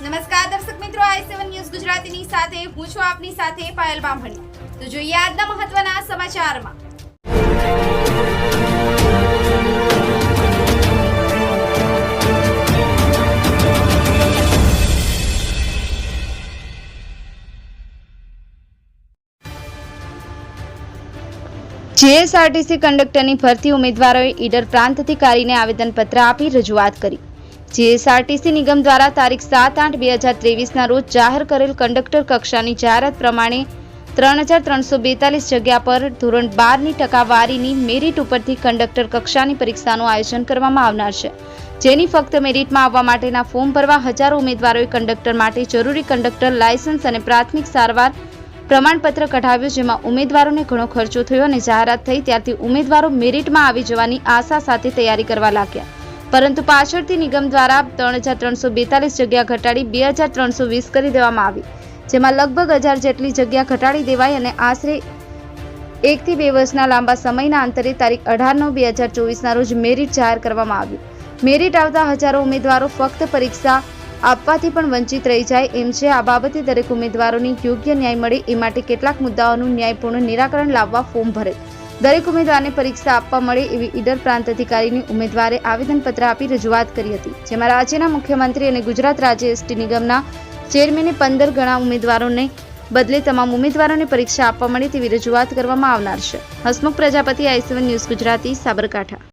નમસ્કાર દર્શક મિત્રો, આઈ સેવન ન્યૂઝ ગુજરાતીની સાથે, હું છું આપની સાથે પાયલ બામણી. તો જોઈએ આજના મહત્વના સમાચારમાં. જીએસઆરટીસી કંડક્ટરની ભરતી ઉમેદવારોએ ઈડર પ્રાંત અધિકારીને આવેદનપત્ર આપી રજૂઆત કરી. જીએસઆરટીસી નિગમ દ્વારા તારીખ સાત આઠ બે હજાર ત્રેવીસના રોજ જાહેર કરેલ કંડક્ટર કક્ષાની જાહેરાત પ્રમાણે ત્રણ હજાર ત્રણસો બેતાલીસ જગ્યા પર ધોરણ બારની ટકાવારીની મેરિટ ઉપરથી કંડક્ટર કક્ષાની પરીક્ષાનું આયોજન કરવામાં આવનાર છે. જેની ફક્ત મેરિટમાં આવવા માટેના ફોર્મ ભરવા હજારો ઉમેદવારોએ કંડક્ટર માટે જરૂરી કંડક્ટર લાયસન્સ અને પ્રાથમિક સારવાર પ્રમાણપત્ર કઢાવ્યું, જેમાં ઉમેદવારોને ઘણો ખર્ચો થયો અને જાહેરાત થઈ ત્યારથી ઉમેદવારો મેરિટમાં આવી જવાની આશા સાથે તૈયારી કરવા લાગ્યા. પરંતુ પાછળથી નિગમ દ્વારા ત્રણ હજાર ત્રણસો બેતાલીસ જગ્યા ઘટાડી બે હજાર ત્રણસો વીસ કરી દેવામાં આવી, જેમાં લગભગ હજાર જેટલી જગ્યા ઘટાડી દેવાઈ અને આશરે એકથી બે વર્ષના લાંબા સમયના અંતરે તારીખ અઢાર નવ બે હજાર ચોવીસના રોજ મેરિટ જાહેર કરવામાં આવ્યું. મેરિટ આવતા હજારો ઉમેદવારો ફક્ત પરીક્ષા આપવાથી પણ વંચિત રહી જાય એમ છે. આ બાબતે દરેક ઉમેદવારોને યોગ્ય ન્યાય મળે એ માટે કેટલાક મુદ્દાઓનું ન્યાયપૂર્ણ નિરાકરણ લાવવા ફોર્મ ભરે. દરેક ઉમેદવારને પરીક્ષા આપવા મળે એવી ઈડર પ્રાંત અધિકારીની ઉમેદવારે આવેદનપત્ર આપી રજૂઆત કરી હતી, જેમાં રાજ્યના મુખ્યમંત્રી અને ગુજરાત રાજ્ય એસટી નિગમના ચેરમેને પંદર ગણા ઉમેદવારોને બદલે તમામ ઉમેદવારોને પરીક્ષા આપવા મળે તેવી રજૂઆત કરવામાં આવનાર છે. Hasmukh Prajapati I C one news Gujarati, Sabarkantha.